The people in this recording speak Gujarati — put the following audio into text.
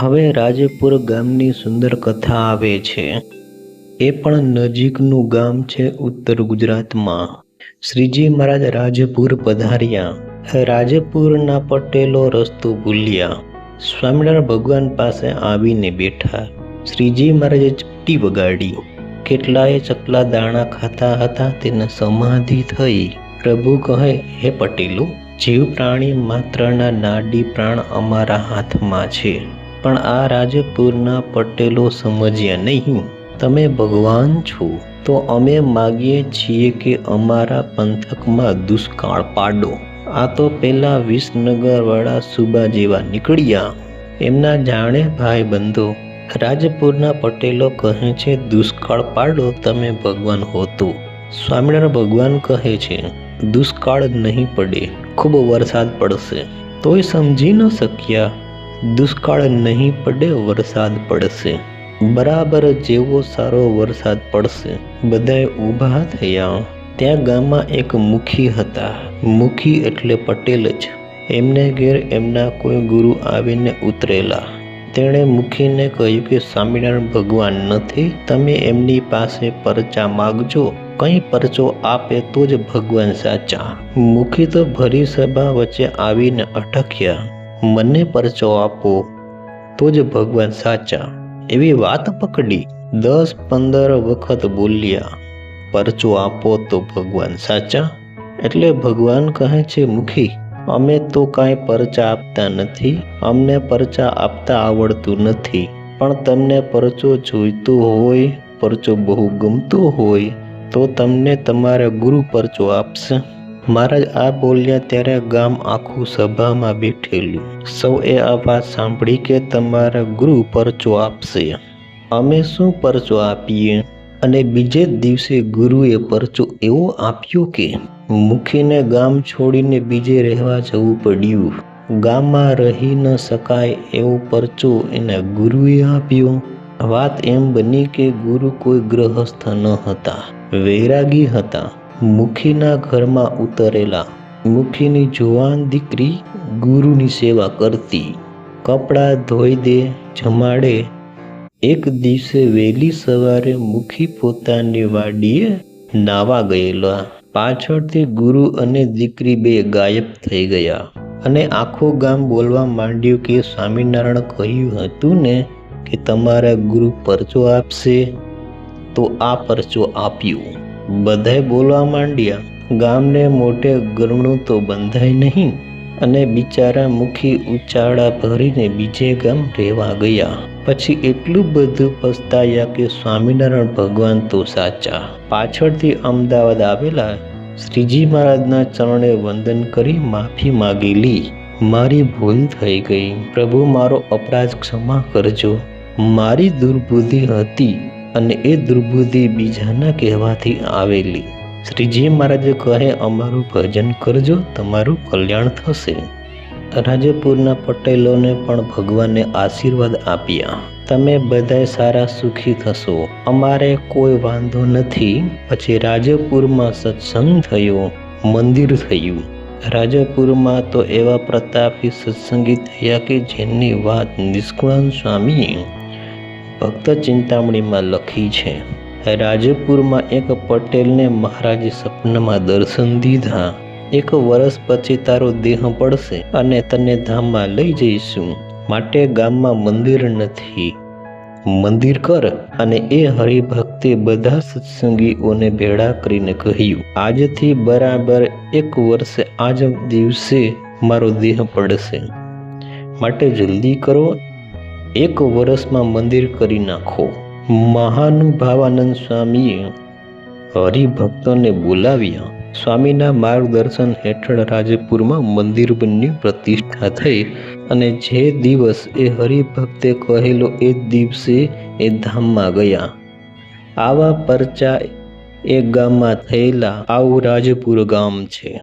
હવે રાજપુર ગામની સુંદર કથા આવે છે. એ પણ નજીકનું ગામ છે ઉત્તર ગુજરાતમાં. શ્રીજી મહારાજ રાજપુર પધાર્યા. રાજપુરના પટેલો રસ્તો ભૂલ્યા. સ્વામિનારાયણ ભગવાન પાસે આવીને બેઠા. શ્રીજી મહારાજે ચપટી વગાડી. કેટલાય ચકલા દાણા ખાતા હતા, તેને સમાધિ થઈ. પ્રભુ કહે, હે પટેલો, જીવ પ્રાણી માત્રના નાડી પ્રાણ અમારા હાથમાં છે. પણ આ રાજપુરના પટેલો સમજ્યા નહીં. તમે ભગવાન છો, તો અમે માગીએ છીએ કે અમારા પંથકમાં દુષ્કાળ પાડો. આ તો પેલા વિસનગરવાળા સુબા જેવા નીકળ્યા. એમના જાણે ભાઈ બંધો રાજપુરના પટેલો કહે છે, દુષ્કાળ પાડો, તમે ભગવાન હો તો. સ્વામિનારાયણ ભગવાન કહે છે, દુષ્કાળ નહીં પડે, ખૂબ વરસાદ પડશે. તોય સમજી ન શક્યા. દુષ્કાળ નહીં પડે, વરસાદ પડશે. બરાબર જેવો સારો વરસાદ પડશે બધાએ ઊભા થયા. ત્યાં ગામમાં એક મુખી હતા. મુખી એટલે પટેલ જ. એમને ઘેર એમના કોઈ ગુરુ આવીને ઉતરેલા. તેણે મુખીને કહ્યું કે, સ્વામિનારાયણ ભગવાન નથી, તમે એમની પાસે પરચા માગજો. કંઈ પરચો આપે તો જ ભગવાન સાચા. મુખી તો ભરી સભા વચ્ચે આવીને અટક્યા. મને પરચો આપો, તો જ ભગવાન સાચા. એવી વાત પકડી. દસ પંદર વખત બોલ્યા, પરચો આપો તો ભગવાન સાચા. એટલે ભગવાન કહે છે, મુખી, અમે તો કાંઈ પરચા આપતા નથી. અમને પરચા આપતા આવડતું નથી. પણ તમને પરચો જોઈતો હોય, પરચો બહુ ગમતો હોય, તો તમને તમારા ગુરુ પરચો આપશે. મહારાજ, આ બોલ્યા ત્યારે ગામ આખું સભામાં બેઠેલું. સૌએ આ વાત સાંભળી કે તમારા ગુરુ પરચો આપશે. અમે શું પરચો આપીએ? અને બીજે દિવસે ગુરુએ પરચો એવો આપ્યો કે, મુખીને ગામ છોડીને બીજે રહેવા જવું પડ્યું. ગામમાં રહી ન શકાય એવો પરચો એના ગુરુએ આપ્યો. વાત એમ બની કે ગુરુ કોઈ ગ્રહસ્થ ન હતા, વૈરાગી હતા. મુખીના ઘરમાં ઉતરેલા. મુખીની જુવાન દીકરી ગુરુની સેવા કરતી. કપડાં ધોઈ દે, જમાડે. એક દિવસે વહેલી સવારે મુખી પોતાની વાડીએ નાવા ગયેલા. પાછળથી ગુરુ અને દીકરી બે ગાયબ થઈ ગયા. અને આખું ગામ બોલવા માંડ્યું કે સ્વામિનારાયણ કહ્યું હતું ને કે તમારા ગુરુ પરચો આપશે, તો આ પરચો આપ્યું. બધાએ બોલવા માંડ્યા. ગામને મોટે ગરણું તો બંધાય નહીં. અને બિચારા મુખી ઉચાળા ભરીને બીજે ગામ રહેવા ગયા. પછી એટલું બધું પસ્તાયા કે સ્વામિનારાયણ ભગવાન તો સાચા. પાછળથી અમદાવાદ આવેલા શ્રીજી મહારાજના ચરણે વંદન કરી માફી માગેલી મારી ભૂલ થઈ ગઈ. પ્રભુ મારો અપરાધ ક્ષમા કરજો. મારી દુર્બુદ્ધિ હતી. અને એ દુર્બુદ્ધિ બીજાના કહેવાથી આવેલી. શ્રીજી મહારાજે કહે, અમારું ભજન કરજો, તમારું કલ્યાણ થશે. રાજપુરના પટેલોને પણ ભગવાને આશીર્વાદ આપ્યા. તમે બધાય સારા સુખી થશો, અમારે કોઈ વાંધો નથી. પછી રાજપુરમાં સત્સંગ થયો, મંદિર થયું. રાજપુરમાં તો એવા પ્રતાપી સત્સંગી થયા કે જેની વાત નિષ્કુળાન સ્વામીએ ભક્ત ચિંતામણીમાં લખી છે રાજપુરમાં એક પટેલને મહારાજે સપનામાં દર્શન દીધા. એક વર્ષ પછી તારો દેહ પડશે અને તને ધામમાં લઈ જઈશું. માટે ગામમાં મંદિર નથી. મંદિર કર. અને એ હરિભક્તે બધા સત્સંગીઓને ભેળા કરીને કહ્યું, આજથી બરાબર એક વર્ષે આજ દિવસે મારો દેહ પડશે. માટે જલ્દી કરો એક વર્ષમાં મંદિર કરી નાખો. મહાનુભાવાનંદ સ્વામીએ હરિભક્તોને બોલાવ્યા. સ્વામીના માર્ગદર્શન હેઠળ રાજપુરમાં મંદિર બન્યું પ્રતિષ્ઠા થઈ અને જે દિવસ એ હરિભક્તે કહેલો એ દિવસે એ ધામમાં ગયા. આવા પરચા એ ગામમાં થયેલા આવું રાજપુર ગામ છે.